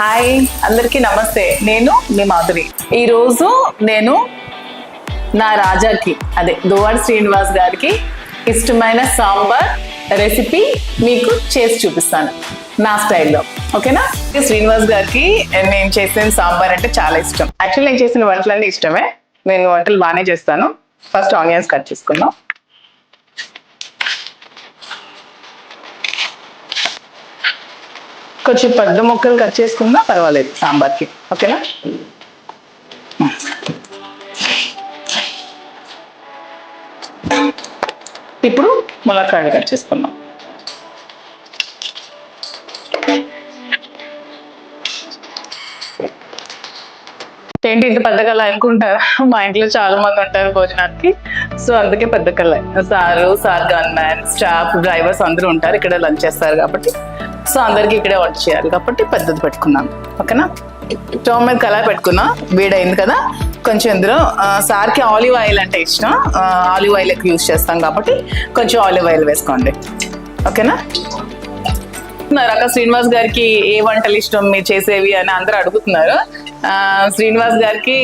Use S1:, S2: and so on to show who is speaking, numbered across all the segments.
S1: Hi అందరికీ నమస్తే. నేను మీ మాధురి ఈరోజు నేను నా రాజాకి అదే దువాడ్ శ్రీనివాస్ గారికి ఇష్టమైన సాంబార్ రెసిపీ మీకు చేసి చూపిస్తాను నా స్టైల్లో. ఓకేనా? శ్రీనివాస్ గారికి నేను చేసిన సాంబార్ అంటే చాలా ఇష్టం. యాక్చువల్ నేను చేసిన వంటలన్నీ ఇష్టమే. నేను వంటలు బాగానే చేస్తాను. ఫస్ట్ ఆనియన్స్ కట్ చేసుకుందాం. కొంచెం పెద్ద ముక్కలు కట్ చేసుకున్నా పర్వాలేదు సాంబార్కి. ఓకేనా? ఇప్పుడు ములక్కాడలు కట్ చేసుకుందాం. ఏంటి ఇంత పెద్ద కళ అనుకుంటారా? మా ఇంట్లో చాలా మంది ఉంటారు భోజనానికి. సో అందుకే పెద్ద కళ. Sir sir gunman staff drivers అందరూ ఉంటారు. ఇక్కడ లంచ్ చేస్తారు కాబట్టి. సో అందరికి ఇక్కడే వంట చేయాలి కాబట్టి పెద్దది పెట్టుకున్నాను ఓకేనా? స్టవ్ మీద కళాయి పెట్టుకున్నా వేడైంది కదా? కొంచెం ఇందులో సార్కి ఆలివ్ ఆయిల్ అంటే ఇష్టం. ఆలివ్ ఆయిల్ ఎక్కువ యూస్ చేస్తాం కాబట్టి కొంచెం ఆలివ్ ఆయిల్ వేసుకోండి ఓకేనా? అడుగుతున్నారు అక్క శ్రీనివాస్ గారికి ఏ వంటలు ఇష్టం మీరు చేసేవి అని అందరూ అడుగుతున్నారు. శ్రీనివాస్ గారికి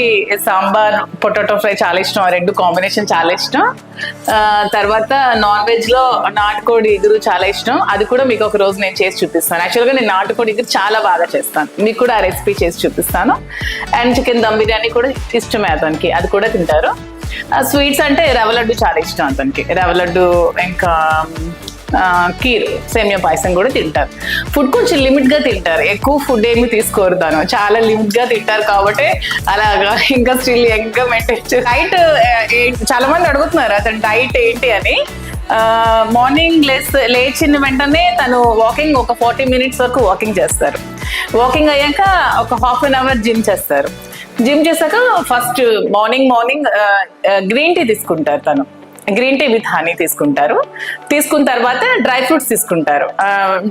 S1: సాంబార్ పొటాటో ఫ్రై చాలా ఇష్టం. ఆ రెండు కాంబినేషన్ చాలా ఇష్టం. తర్వాత నాన్ వెజ్లో నాటుకోడి ఇగురు చాలా ఇష్టం. అది కూడా మీకు ఒక రోజు నేను చేసి చూపిస్తాను. యాక్చువల్గా నేను నాటుకోడి ఇగురు చాలా బాగా చేస్తాను. మీకు కూడా ఆ రెసిపీ చేసి చూపిస్తాను. అండ్ చికెన్ దమ్ బిర్యానీ కూడా ఇష్టమే అతనికి. అది కూడా తింటారు. స్వీట్స్ అంటే రవ్వ లడ్డు చాలా ఇష్టం అతనికి. రవ్వ లడ్డు ఇంకా కీర్ సేమియా పాయసం కూడా తింటారు. ఫుడ్ కొంచెం లిమిట్గా తింటారు. ఎక్కువ ఫుడ్ ఏమి తీసుకోరు తను చాలా లిమిట్గా తింటారు కాబట్టి అలాగా ఇంకా స్టిల్ ఇంకా మెయింటైన్ డైట్ చాలా మంది అడుగుతున్నారు అతను డైట్ ఏంటి అని. మార్నింగ్ లెస్ లేచిన వెంటనే తను వాకింగ్ ఒక ఫార్టీ మినిట్స్ వరకు వాకింగ్ చేస్తారు. వాకింగ్ అయ్యాక ఒక హాఫ్ అన్ అవర్ జిమ్ చేస్తారు. జిమ్ చేశాక first morning morning green tea తీసుకుంటారు తను. గ్రీన్ టీ విత్ హనీ తీసుకుంటారు. తీసుకున్న తర్వాత డ్రై ఫ్రూట్స్ తీసుకుంటారు.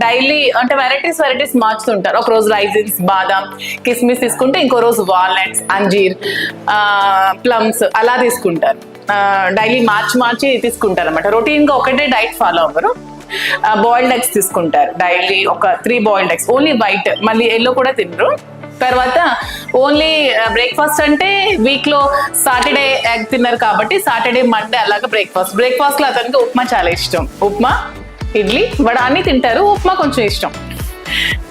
S1: డైలీ అంటే వెరైటీస్ వెరైటీస్ మార్చుతుంటారు ఒక రోజు రైజిన్స్ బాదాం కిస్మిస్ తీసుకుంటే ఇంకో రోజు వాల్నట్స్ అంజీర్ ప్లమ్స్ అలా తీసుకుంటారు. డైలీ మార్చి మార్చి తీసుకుంటారు అనమాట రొటీన్గా ఒకటే డైట్ ఫాలో అవ్వరు. బాయిల్డ్ ఎగ్స్ తీసుకుంటారు. డైలీ ఒక three boiled eggs. Only white. మళ్ళీ ఎల్లో కూడా తినరు. తర్వాత ఓన్లీ బ్రేక్ఫాస్ట్ అంటే వీక్లో సాటర్డే ఎగ్ తిన్నారు కాబట్టి సాటర్డే మండే అలాగా బ్రేక్ఫాస్ట్ బ్రేక్ఫాస్ట్లో అతనికి ఉప్మా చాలా ఇష్టం. ఉప్మా ఇడ్లీ వడ అన్ని తింటారు. ఉప్మా కొంచెం ఇష్టం.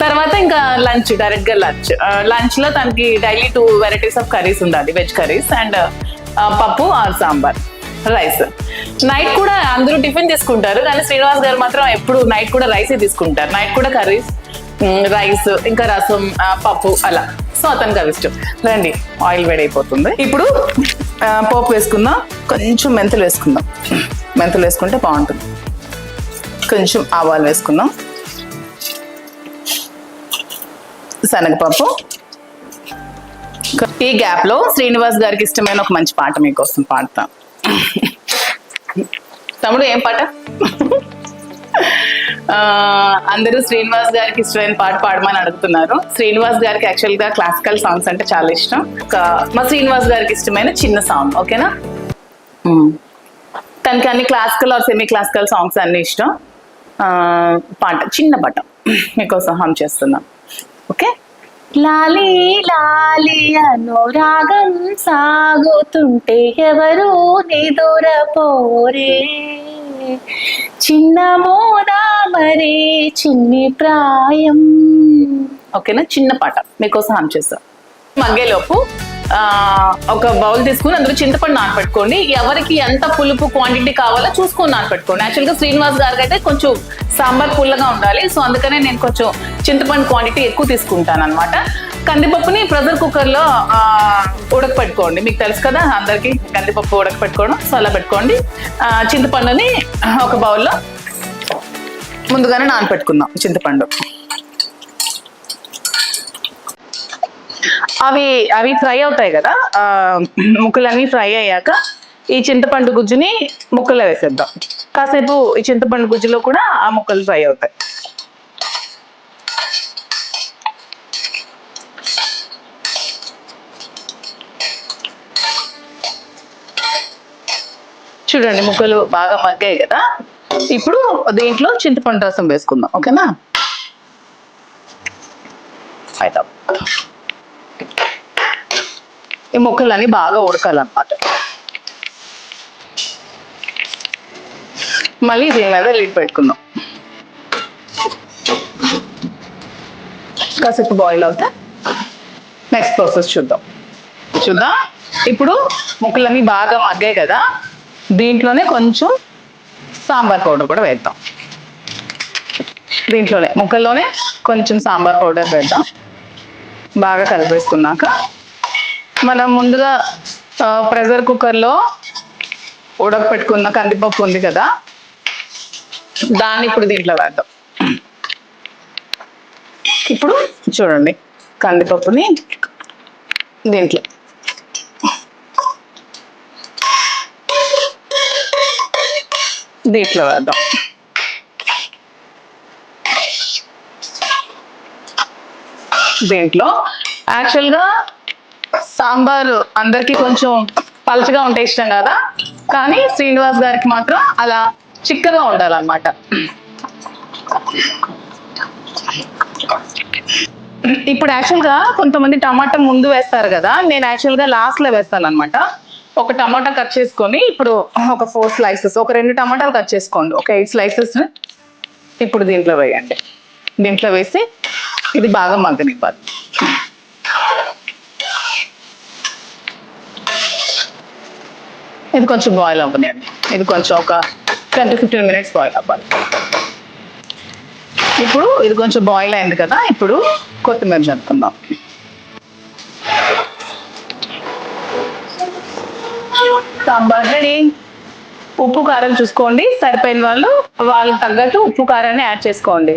S1: తర్వాత ఇంకా లంచ్ డైరెక్ట్గా లంచ్. లంచ్లో తనకి daily two varieties of curries ఉండాలి. వెజ్ కర్రీస్ అండ్ పప్పు ఆర్ సాంబార్ రైస్. నైట్ కూడా అందరూ టిఫిన్ తీసుకుంటారు. కానీ శ్రీనివాస్ గారు మాత్రం ఎప్పుడు నైట్ కూడా రైసే తీసుకుంటారు. నైట్ కూడా కర్రీస్ రైస్ ఇంకా రసం పప్పు అలా. సో అతనికి అవి ఇష్టం. రండి ఆయిల్ వేడైపోతుంది ఇప్పుడు పోపు వేసుకుందాం. కొంచెం మెంతులు వేసుకుందాం. మెంతులు వేసుకుంటే బాగుంటుంది. కొంచెం ఆవాలు వేసుకుందాం. శనగపప్పు. ఈ గ్యాప్లో శ్రీనివాస్ గారికి ఇష్టమైన ఒక మంచి పాట మీకోసం పాడతాం. తమ్ముడు ఏం పాట? అందరూ శ్రీనివాస్ గారికి ఇష్టమైన పాట పాడమని అడుగుతున్నారు. శ్రీనివాస్ గారికి యాక్చువల్గా క్లాసికల్ సాంగ్స్ అంటే చాలా ఇష్టం. మా శ్రీనివాస్ గారికి ఇష్టమైన చిన్న సాంగ్ ఓకేనా మ్మ్. తనకి అన్ని classical or semi classical songs అన్ని ఇష్టం. పాట చిన్న పాట. మీకోసం హమ్ చేస్తున్నాం. ఓకే లాలి లాలి అనురాగం సాగుతుంటే ఎవరు నిదురపోరే చిన్న మోదా మరే చిన్ని ప్రాయం. ఓకేనా? చిన్న పాట. మీకోసం హామ్ చేస్తాం. మగ్గేలోపు ఒక బౌల్ తీసుకుని అందులో చింతపండు నానపెట్టుకోండి. ఎవరికి ఎంత పులుపు క్వాంటిటీ కావాలో చూసుకొని నానపెట్టుకోండి. యాక్చువల్గా శ్రీనివాస్ గారికి అయితే కొంచెం సాంబార్ పుల్లగా ఉండాలి. సో అందుకనే నేను కొంచెం చింతపండు క్వాంటిటీ ఎక్కువ తీసుకుంటాను అనమాట కందిపప్పుని ప్రెషర్ కుక్కర్లో ఆ, ఉడకపెట్టుకోండి. మీకు తెలుసు కదా అందరికీ కందిపప్పు ఉడకపెట్టుకోవడం సో అలా పెట్టుకోండి చింతపండుని ఒక బౌల్లో ముందుగానే నానపెట్టుకుందాం చింతపండు. అవి అవి ఫ్రై అవుతాయి కదా ముక్కలన్నీ ఫ్రై అయ్యాక ఈ చింతపండు గుజ్జుని ముక్కలో వేసేద్దాం. కాసేపు ఈ చింతపండు గుజ్జులో కూడా ఆ ముక్కలు ఫ్రై అవుతాయి. చూడండి ముక్కలు బాగా మగ్గాయి కదా. ఇప్పుడు దీంట్లో చింతపండు రసం వేసుకుందాం ఓకేనా? అవుతాం ఈ ముక్కలన్నీ బాగా ఉడకాలన్నమాట. మళ్ళీ దీని మీద లీడ్ పెట్టుకుందాం. కాసేపు బాయిల్ అవుతా. నెక్స్ట్ ప్రాసెస్ చూద్దాం. చూద్దాం. ఇప్పుడు ముక్కలన్నీ బాగా మగ్గాయి కదా. దీంట్లోనే కొంచెం సాంబార్ పౌడర్ కూడా వేద్దాం. దీంట్లోనే ముక్కల్లోనే కొంచెం సాంబార్ పౌడర్ వేద్దాం. బాగా కలిపేసుకున్నాక మనం ముందుగా ప్రెషర్ కుక్కర్లో ఉడకపెట్టుకున్న కందిపప్పు ఉంది కదా దాన్ని ఇప్పుడు దీంట్లో వేద్దాం. ఇప్పుడు చూడండి కందిపప్పుని దీంట్లో. దీంట్లో వేద్దాం. దీంట్లో యాక్చువల్గా సాంబారు అందరికీ కొంచెం పలచగా ఉంటే ఇష్టం కదా కానీ శ్రీనివాస్ గారికి మాత్రం అలా చిక్కగా ఉండాలన్నమాట. ఇప్పుడు యాక్చువల్గా కొంతమంది టమాటా ముందు వేస్తారు కదా నేను యాక్చువల్గా లాస్ట్లో వేస్తాను అనమాట ఒక టమాటా కట్ చేసుకొని ఇప్పుడు ఒక ఫోర్ స్లైసెస్ ఒక రెండు టమాటాలు కట్ చేసుకోండి. ఒక ఎయిట్ స్లైసెస్ ఇప్పుడు దీంట్లో వేయండి. దీంట్లో వేసి ఇది బాగా మగ్గనివ్వాలి. ఇది కొంచెం బాయిల్ అవ్వనియండి ఇది కొంచెం ఒక ten to fifteen minutes boil అవ్వాలి. ఇప్పుడు ఇది కొంచెం బాయిల్ అయింది కదా ఇప్పుడు కొత్తిమీర జరుపుకుందాం సాంబార్ రెడీ. ఉప్పు కారం చూసుకోండి. సరిపోయిన వాళ్ళు వాళ్ళకి తగ్గట్టు ఉప్పు కారాన్ని యాడ్ చేసుకోండి.